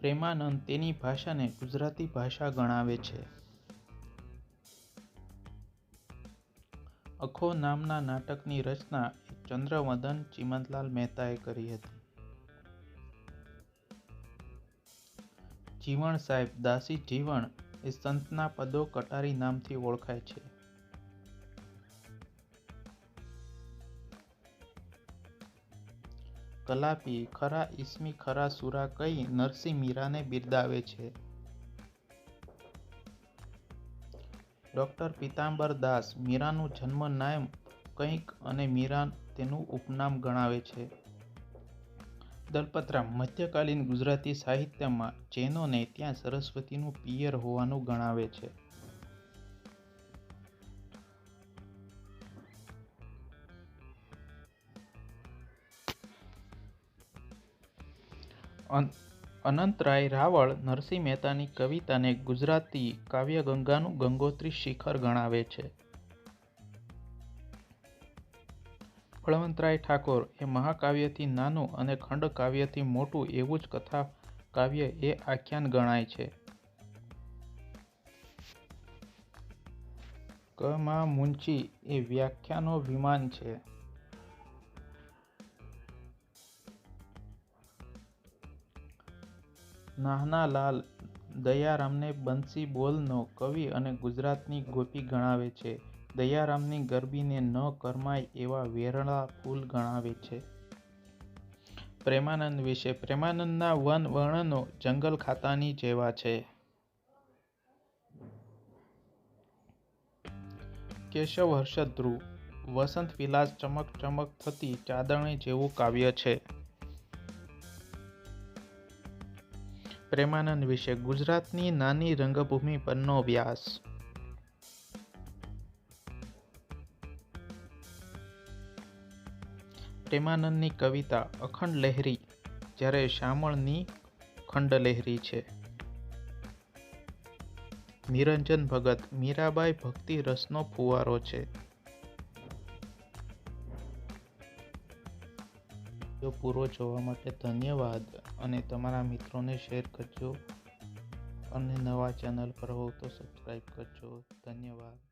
પ્રેમાનંદ તેની ભાષાને ગુજરાતી ભાષા ગણાવે છે. અખો નામના નાટકની રચના ચંદ્રવદન ચિમનલાલ મહેતાએ કરી હતી. જીવણ સાહેબ દાસી જીવણ એ સંતના પદો કટારી નામથી ઓળખાય છે. કલાપી, ખરા ઈસમી, ખરા સુરા કહી નરસિંહ મીરાને બિરદાવે છે. ડૉક્ટર પીતાંબર દાસ, મીરાનું જન્મ નામ કંઈક અને મીરા તેનું ઉપનામ ગણાવે છે. દલપતરામ, મધ્યકાલીન ગુજરાતી સાહિત્યમાં જૈનોને ત્યાં સરસ્વતીનું પિયર હોવાનું ગણાવે છે. અનંતરાય રાવળ નરસિંહ મહેતાની કવિતાને ગુજરાતી કાવ્યગંગાનું ગંગોત્રી શિખર ગણાવે છે. બળવંતરાય ઠાકોર એ મહાકાવ્યથી નાનું અને ખંડકાવ્યથી મોટું એવું જ કથા કાવ્ય એ આખ્યાન ગણાય છે. ક. મા. મુનશી એ વ્યાખ્યાનો વિમાન છે. નાનાલાલ દયારામને બંસી બોલનો કવિ અને ગુજરાતની ગોપી ગણાવે છે. દયારામની ગરબીને ન કરમાય એવા વેરળા ફૂલ ગણાવે છે. પ્રેમાનંદ વિશે, પ્રેમાનંદના વન વર્ણનો જંગલ ખાતાની જેવા છે. કેશવ હર્ષદ ધ્રુવ વસંતવિલાસ ચમક ચમક થતી ચાંદણી જેવું કાવ્ય છે. પ્રેમાનંદ વિશે ગુજરાતની નાની રંગભૂમિ પરનો વ્યાસ પ્રેમાનંદની કવિતા અખંડ લહેરી, જ્યારે શામળની ખંડલહેરી છે. નિરંજન ભગત મીરાબાઈ ભક્તિ રસનો ફુવારો છે. વિડિયો પૂરો જોવા માટે ધન્યવાદ. અને તમારા મિત્રોને શેર કરજો. અને નવા ચેનલ પર હોવ તો સબસ્ક્રાઈબ કરજો. ધન્યવાદ.